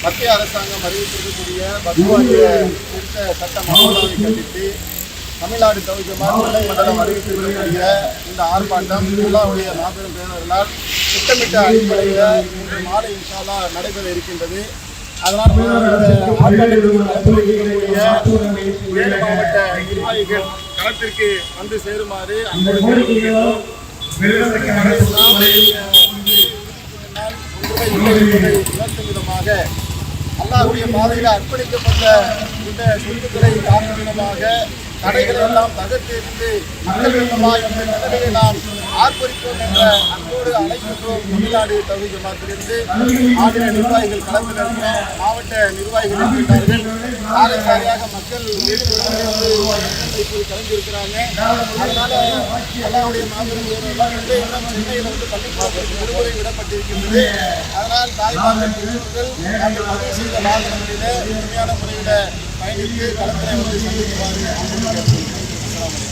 மத்திய அரசாங்கம் அறிவித்திருக்கக்கூடிய பசுவாரிய திருத்த சட்ட மசோதாவை கண்டித்து தமிழ்நாடு தவிர்க்க மாநில மண்டலம் அறிவித்திருக்கக்கூடிய இந்த ஆர்ப்பாட்டம் அல்லாவுடைய மாபெரும் பேரர்களால் திட்டமிட்ட அடிப்படையில் இன்று மாலை இன்ஷால்லா நடைபெற இருக்கின்றது. அதனால் மாவட்ட நிர்வாகிகள் களத்திற்கு வந்து சேருமாறு அந்த கோரிக்கைகளும் உணர்த்தும் விதமாக அல்லாஹ்வுடைய பாதையில் அர்ப்பணிக்கப்பட்ட இந்த சொத்துக்களை காக்கும் விதமாக தடைகளை எல்லாம் தகர்த்தெறிந்து மக்கள் விதமாக இந்த நிலையை நான் ஆர்ப்பரிப்போம் என்ற அன்போடு அழைக்கின்றோம். தமிழ்நாடு தகுதி ஜமாத்திலிருந்து மாநில நிர்வாகிகள் களத்தில் இருக்கிறோம் மாவட்ட நிர்வாகிகள் இருக்கின்றார்கள். சாலை சாலையாக மக்கள் கலந்திருக்கிறாங்க. அதனால அல்லாவுடைய மாபெரும் வீரர்கள் வந்து இன்னும் சென்னையில் வந்து பள்ளிக்கூடத்திற்கு விடுமுறை விடப்பட்டிருக்கின்றது. அதனால் தாய்மார்கள் நாங்கள் பதிவு செய்த வாகனங்களிலே உண்மையான முறையில் பயணித்து களத்திலே வந்து சந்திக்குமாறு கேட்டுக்கொள்கிறோம்.